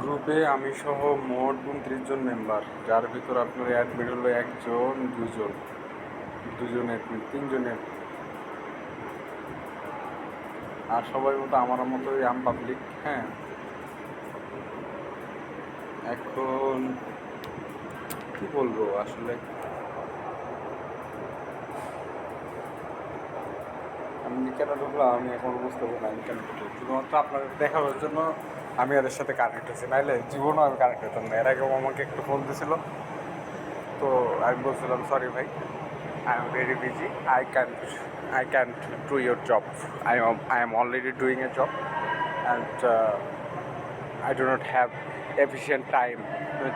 গ্রুপে আমি সহ মোট উনত্রিশ জন মেম্বার, যার ভিতর আপনার অ্যাডমিট হলো একজন, দুজন। দুজন অ্যাডমিট তিনজন। আর সবাই মতো আমার মতোই আম পাবলিক হ্যাঁ। এখন কি বলব, আসলে আমি কেন ঢুকলাম, আমি এখন বুঝতে পারলাম আমি কেন ঢুকলাম। শুধুমাত্র আপনাদের দেখানোর জন্য আমি এদের সাথে কানেক্ট হয়েছি। নাইলে জীবনও আমি কানেক্ট হতাম না। এর আগেও আমাকে একটু ফোন দিছিল তো আমি বলছিলাম সরি ভাই I am very busy I can I can do your job I I am already doing a job and I do not have efficient time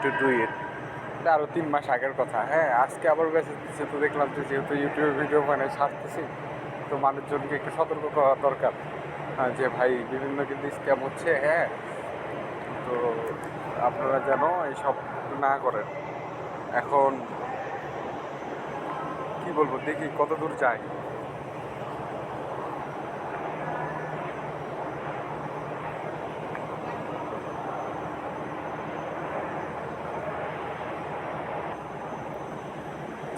to do it এটা আরও তিন মাস আগের কথা। হ্যাঁ আজকে আবার মেসেজ দিচ্ছে তো দেখলাম যে যেহেতু ইউটিউবে ভিডিও মানে ছাড়তেছি। তো মানুষজনকে একটু সতর্ক করা দরকার। যে ভাই, বিভিন্ন কিন্তু স্ক্যাম হচ্ছে। হ্যাঁ আপনারা যেন এইসব না করেন। এখন কি বলব, দেখি কত দূর যায়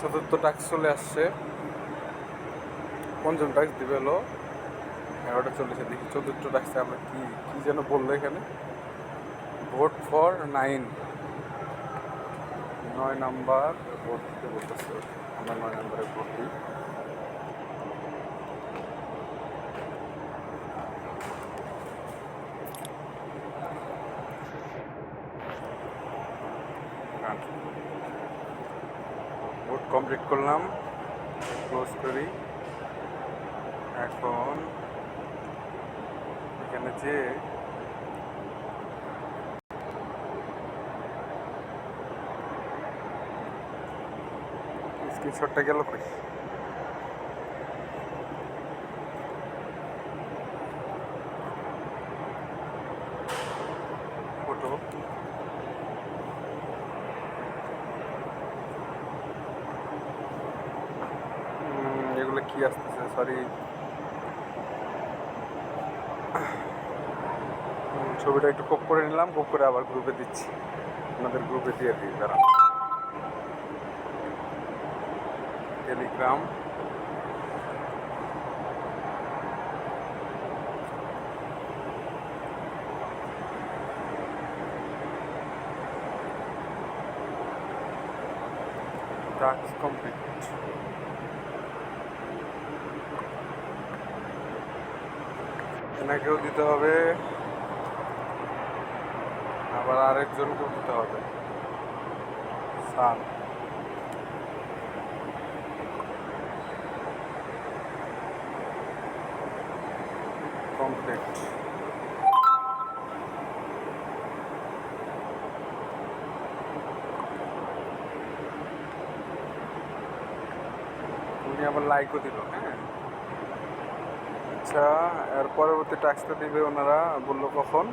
চতুর্থ টাক্স চলে আসছে। পঞ্চম টাক্স দিবে হলো। এগারোটা চল্লিশে দেখি চতুর্থ টাক্সে আমরা কি কি যেন বলল এখানে। Vote for nine. নয় নাম্বার ভোট দিতে বলতেছে। আমরা নয় নাম্বারে ভোট দিই। ভোট কমপ্লিট করলাম। ক্লোজ করি। এখন এখানে যে স্ক্রিনশটটা গেল কই? এগুলো কি আসতেছে? সরি ছবিটা একটু কোপ করে নিলাম, কোপ করে আবার গ্রুপে দিচ্ছি। আপনাদের গ্রুপে দিয়ে দিই টেলিগ্রাম টাস্ক কমপ্লিট এনাকেও দিতে হবে আবার আরেকজনকেও দিতে হবে সান কমপ্লিট উনি আবার লাইকও দিল হ্যাঁ? আচ্ছা এর পরবর্তী টাস্কটা দিবে ওনারা, বলল কখন?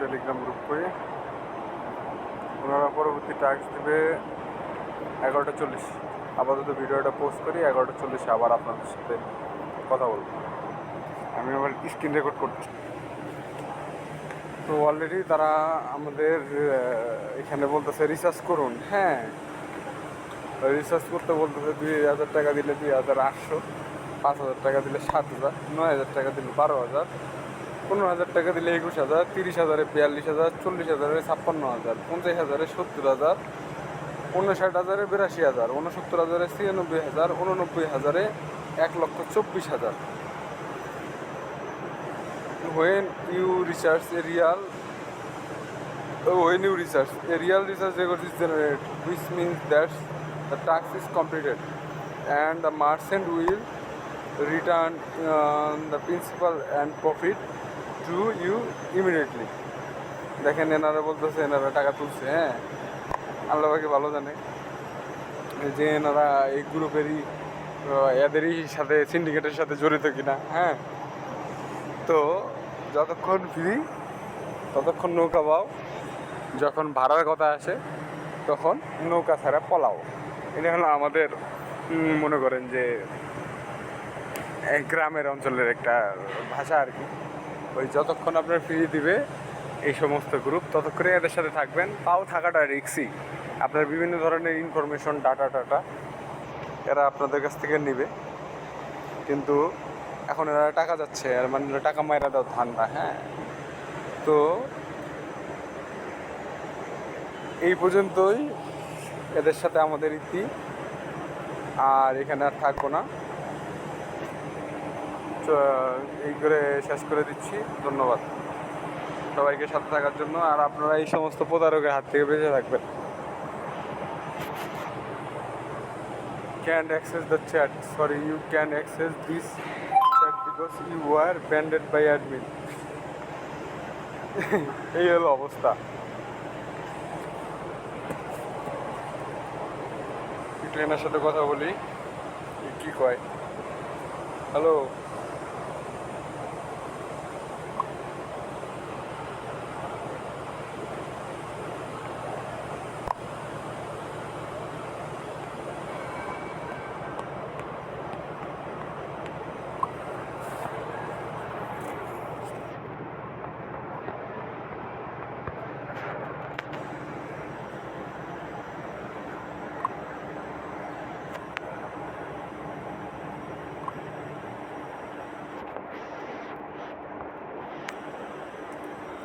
টেলিগ্রাম গ্রুপ করে। ওনারা পরবর্তী টাস্ক দিবে এগারোটা চল্লিশ। আপাতত ভিডিওটা পোস্ট করি, এগারোটা চল্লিশে আবার আপনাদের সাথে কথা বলব। আমি আবার স্ক্রিন রেকর্ড করছি তো অলরেডি তারা আমাদের এখানে বলতেছে রিসার্চ করুন। হ্যাঁ। রিসার্চ করতে বলতেছে, দুই হাজার টাকা দিলে দুই হাজার আটশো, পাঁচ হাজার টাকা দিলে সাত হাজার, নয় হাজার টাকা দিলে বারো হাজার, পনেরো হাজার টাকা দিলে একুশ হাজার, তিরিশ হাজারে বিয়াল্লিশ হাজার, চল্লিশ হাজারে ছাপ্পান্ন হাজার, পঞ্চাশ হাজারে সত্তর হাজার, উনষাট হাজারে বিরাশি হাজার, উনসত্তর হাজারে ছিয়ানব্বই হাজার, উননব্বই হাজারে এক লক্ষ চব্বিশ হাজার। When you recharge aerial when you recharge aerial recharge record is generate which means that's the task is completed and the merchant will return the principal and profit to you immediately দেখেন এনারা বলতেছে, এনারা টাকা তুলছে হ্যাঁ। আল্লাহকে ভালো জানে। যে এনারা এই গ্রুপেরই এদেরই সাথে সিন্ডিকেটের সাথে জড়িত কিনা হ্যাঁ? তো যতক্ষণ ফ্রি ততক্ষণ নৌকা পাও। যখন ভাড়ার কথা আসে, তখন নৌকা ছাড়া পলাও। এটা হলো আমাদের মনে করেন যে গ্রামের অঞ্চলের একটা ভাষা আর কি। ওই যতক্ষণ আপনার ফ্রি দিবে, এই সমস্ত গ্রুপ ততক্ষণে এদের সাথে থাকবেন। তাও থাকাটা রিক্সি আপনার বিভিন্ন ধরনের ইনফরমেশন ডাটা টাটা এরা আপনাদের কাছ থেকে নেবে। কিন্তু এখন এরা টাকা যাচ্ছে, আর মানে টাকা মায়েরা দাও ধান্দা হ্যাঁ? তো এই পর্যন্তই এদের সাথে আমাদের ইতি, আর এখানে আর থাকব না। এই করে শেষ করে দিচ্ছি। ধন্যবাদ। সবাইকে সাথে থাকার জন্য, আর আপনারা এই সমস্ত প্রতারকের হাত থেকে বেঁচে থাকবেন। Can't access the chat sorry you can access this chat because you were banned by admin এই হলো অবস্থা একটু এনার সাথে কথা বলি কি কয় হ্যালো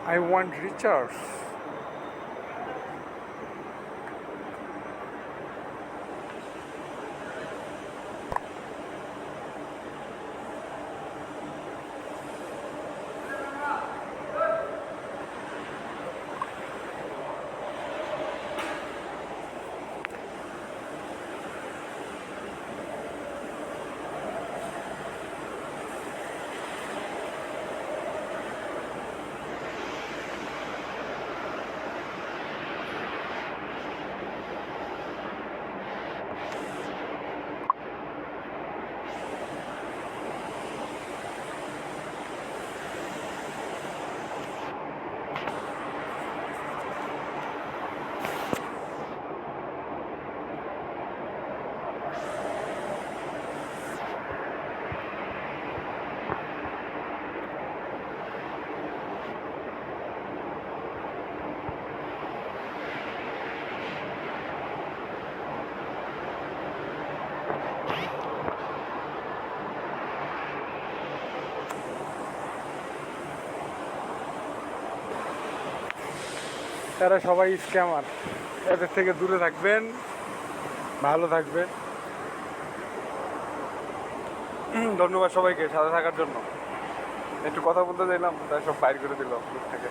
I want recharge. তারা সবাই স্ক্যামার। এদের থেকে দূরে থাকবেন, ভালো থাকবে ধন্যবাদ সবাইকে সাথে থাকার জন্য। একটু কথা বলতে চাইলাম, তাই সব বাইর করে দিল। থেকে